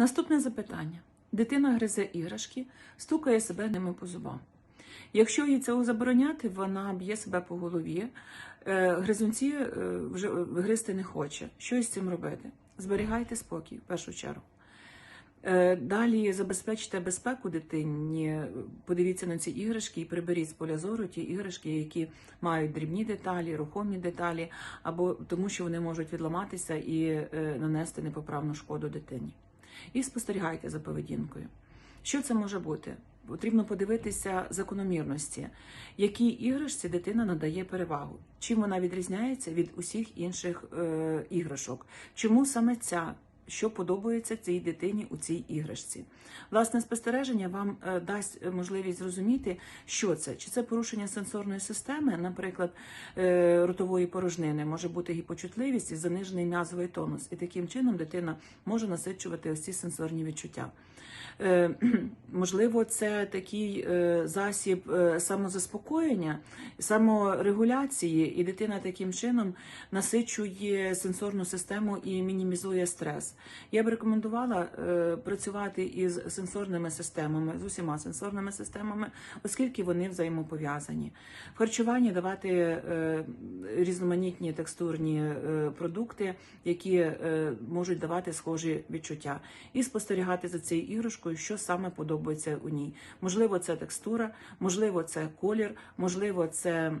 Наступне запитання: дитина гризе іграшки, стукає себе ними по зубам. Якщо їй цього забороняти, вона б'є себе по голові. Е, Гризунці е, вже гризти не хоче. Що із цим робити? Зберігайте спокій в першу чергу. Е, Далі забезпечте безпеку дитині. Подивіться на ці іграшки і приберіть з поля зору ті іграшки, які мають дрібні деталі, рухомі деталі, або тому, що вони можуть відламатися і нанести непоправну шкоду дитині. І спостерігайте за поведінкою. Що це може бути? Потрібно подивитися закономірності, якій іграшці дитина надає перевагу, чим вона відрізняється від усіх інших е, іграшок, чому саме ця що подобається цій дитині у цій іграшці. Власне спостереження вам е, дасть можливість зрозуміти, що це. Чи це порушення сенсорної системи, наприклад, е, ротової порожнини, може бути гіпочутливість і занижений м'язовий тонус. І таким чином дитина може насичувати ось ці сенсорні відчуття. Е, Можливо, це такий е, засіб е, самозаспокоєння, саморегуляції, і дитина таким чином насичує сенсорну систему і мінімізує стрес. Я б рекомендувала е, працювати із сенсорними системами, з усіма сенсорними системами, оскільки вони взаємопов'язані. В харчуванні давати е, різноманітні текстурні е, продукти, які е, можуть давати схожі відчуття, і спостерігати за цією іграшкою, що саме подобається у ній. Можливо, це текстура, можливо, це колір, можливо, це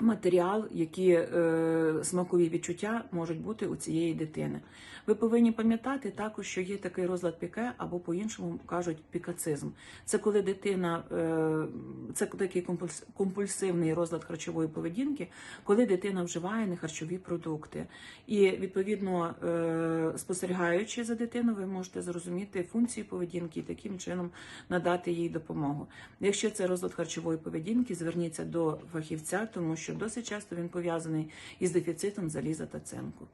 матеріал, які е, смакові відчуття можуть бути у цієї дитини. Ви повинні пам'ятати також, що є такий розлад піке, або по-іншому кажуть пікацизм. Це коли дитина, е, це такий компульс- компульсивний розлад харчової поведінки, коли дитина вживає нехарчові продукти. І відповідно, е, спостерігаючи за дитиною, ви можете зрозуміти функцію поведінки і таким чином надати їй допомогу. Якщо це розлад харчової поведінки, зверніться до фахівця, тому що досить часто він пов'язаний із дефіцитом заліза та цинку.